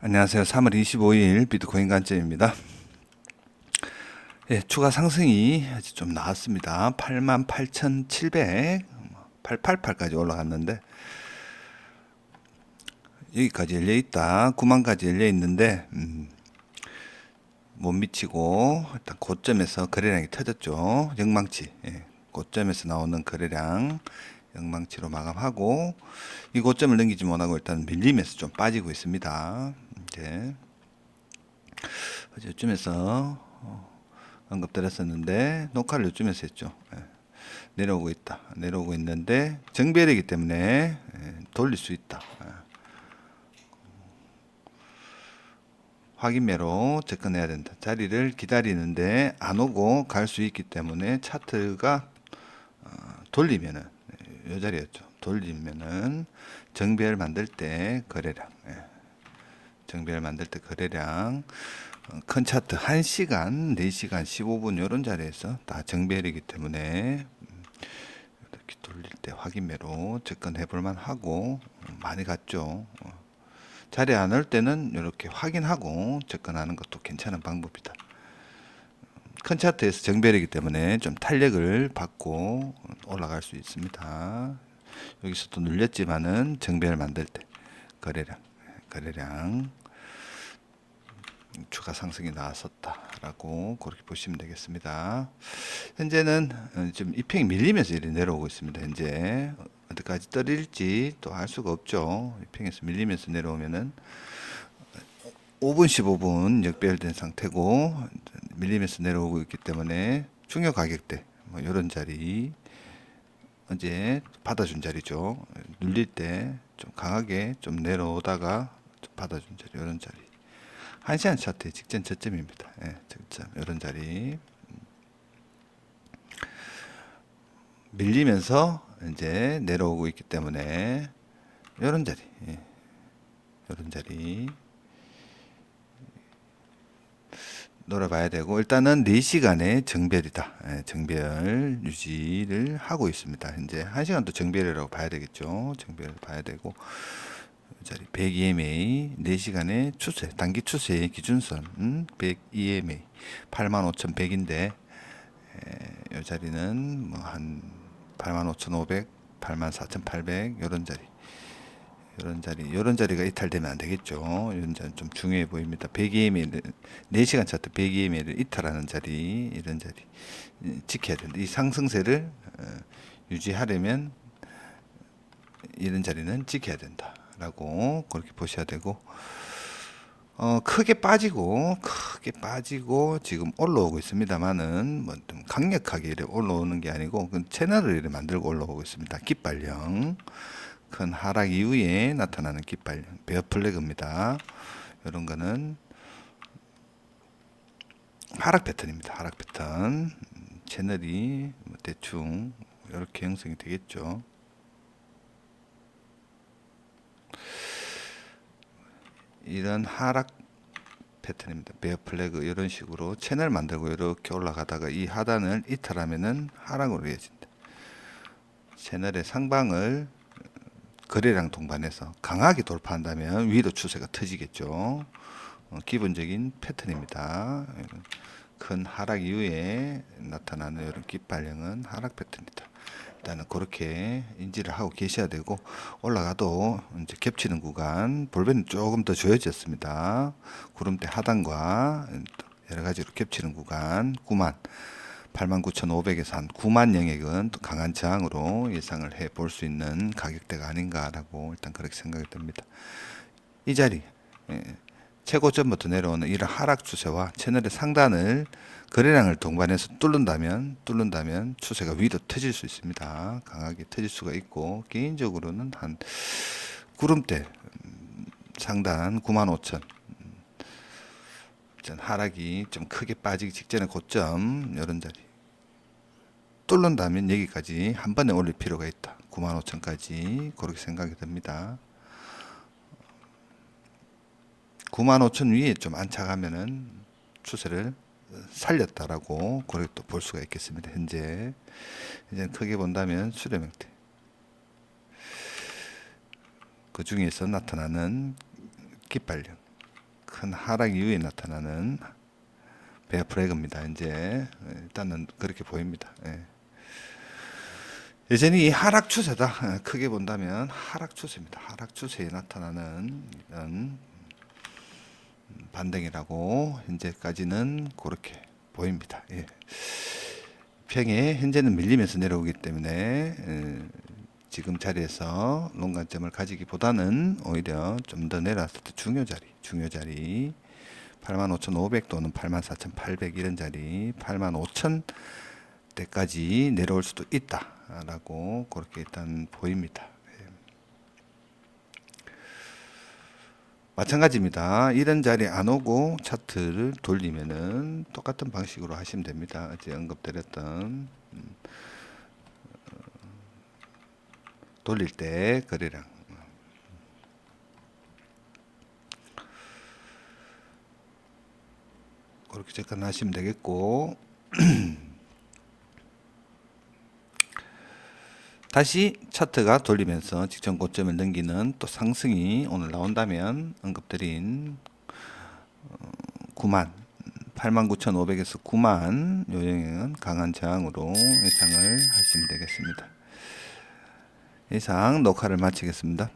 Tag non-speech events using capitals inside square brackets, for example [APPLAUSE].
안녕하세요. 3월 25일 비트코인 관점입니다. 예, 추가 상승이 아직 좀 나왔습니다. 88,700, 888까지 올라갔는데 여기까지 열려 있다. 9만까지 열려 있는데 음, 못 미치고 일단 고점에서 거래량이 터졌죠. 영망치. 예, 고점에서 나오는 거래량 영망치로 마감하고 이 고점을 넘기지 못하고 일단 밀리면서 좀 빠지고 있습니다. 이제 어제 요쯤에서 어, 언급드렸었는데 녹화를 요쯤에서 했죠. 예, 내려오고 있다. 내려오고 있는데 정배이기 때문에 예, 돌릴 수 있다. 예. 확인매로 접근해야 된다. 자리를 기다리는데 안 오고 갈 수 있기 때문에 차트가 어, 돌리면은 예, 요 자리였죠. 돌리면은 정배를 만들 때 거래량, 예. 정배를 만들 때 거래량 어, 큰 차트 1시간, 4시간, 15분 이런 자리에서 다 정배이기 때문에 음, 이렇게 돌릴 때 확인매로 접근해 볼 만 하고 음, 많이 갔죠. 어. 자리 안올 때는 이렇게 확인하고 접근하는 것도 괜찮은 방법이다. 큰 차트에서 정배이기 때문에 좀 탄력을 받고 올라갈 수 있습니다. 여기서도 눌렸지만은 정배를 만들 때 거래량, 거래량 추가 상승이 나왔었다라고 그렇게 보시면 되겠습니다. 현재는 어, 지금 이평이 밀리면서 이렇게 내려오고 있습니다. 현재 어디까지 떨어질지 또 알 수가 없죠. 이평에서 밀리면서 내려오면은 5분 15분 역배열된 상태고 밀리면서 내려오고 있기 때문에 중요 가격대 뭐 이런 자리 어제 받아준 자리죠. 눌릴 때 좀 강하게 좀 내려오다가 좀 받아준 자리 이런 자리. 한 시간 차트의 직전 저점입니다. 예, 저점 이런 자리 밀리면서 이제 내려오고 있기 때문에 이런 자리, 예, 이런 자리 놀아봐야 되고 일단은 4시간의 정별이다. 예, 정별 유지를 하고 있습니다. 현재 1시간도 정별이라고 봐야 되겠죠. 정별을 봐야 되고 이 자리. 100EMA 4시간의 추세 단기 추세의 기준선. 음, 100EMA 85,100인데 이 자리는 뭐 한 85,500, 84,800 이런 자리. 이런 자리 이런 자리가 이탈되면 안 되겠죠. 이런 자리 좀 중요해 보입니다. 100EMA 4시간 차트 100EMA를 이탈하는 자리 이런 자리. 이, 지켜야 된다. 이 상승세를 어, 유지하려면 이런 자리는 지켜야 된다 라고 그렇게 보셔야 되고 어, 크게 빠지고 크게 빠지고 지금 올라오고 있습니다만은 뭐 좀 강력하게 올라오는 게 아니고 그 채널을 만들고 올라오고 있습니다. 깃발령 큰 하락 이후에 나타나는 깃발령 베어 플래그입니다. 이런 거는 하락 패턴입니다. 하락 패턴 음, 채널이 뭐 대충 이렇게 형성이 되겠죠. 이런 하락 패턴입니다. 베어 플래그 이런 식으로 채널 만들고 이렇게 올라가다가 이 하단을 이탈하면은 하락으로 이어진다. 채널의 상방을 거래량 동반해서 강하게 돌파한다면 위로 추세가 터지겠죠. 어, 기본적인 패턴입니다. 큰 하락 이후에 나타나는 이런 깃발령은 하락 패턴이다. 일단은 그렇게 인지를 하고 계셔야 되고 올라가도 이제 겹치는 구간 볼펜이 조금 더 조여졌습니다. 구름대 하단과 여러 가지로 겹치는 구간 9만 89,500에서 한 9만 영역은 또 강한 저항으로 예상을 해 볼 수 있는 가격대가 아닌가라고 일단 그렇게 생각이 듭니다. 이 자리 예, 최고점부터 내려오는 이런 하락 추세와 채널의 상단을 거래량을 동반해서 뚫는다면 뚫는다면 추세가 위로 터질 수 있습니다. 강하게 터질 수가 있고 개인적으로는 한 구름대 음, 상단 9만 5천 전 하락이 좀 크게 빠지기 직전의 고점 이런 자리 뚫는다면 여기까지 한 번에 올릴 필요가 있다. 9만 5천까지 그렇게 생각이 듭니다. 9만 5천 위에 좀 안착하면은 추세를 살렸다라고 그렇게 또 볼 수가 있겠습니다. 현재 이제 크게 본다면 수렴형태 그 중에서 나타나는 깃발령 큰 하락 이후에 나타나는 베어 플래그입니다. 이제 일단은 그렇게 보입니다. 예. 여전히 이 하락 추세다. 예, 크게 본다면 하락 추세입니다. 하락 추세에 나타나는 이런 반등이라고 현재까지는 그렇게 보입니다. 예. 평에 현재는 밀리면서 내려오기 때문에 에, 지금 자리에서 롱관점을 가지기보다는 오히려 좀 더 내려왔을 때 중요 자리, 중요 자리 85,500 또는 84,800 이런 자리 85,000 때까지 내려올 수도 있다라고 그렇게 일단 보입니다. 마찬가지입니다. 이런 자리에 안 오고 차트를 돌리면은 똑같은 방식으로 하시면 됩니다. 어제 언급드렸던 음, 어, 돌릴 때 거래량 그렇게 접근하시면 되겠고 [CLEARS THROAT] 다시 차트가 돌리면서 직전 고점을 넘기는 또 상승이 오늘 나온다면 언급드린 어, 9만 89,500에서 9만 요 영역은 강한 저항으로 예상을 하시면 되겠습니다. 이상 녹화를 마치겠습니다.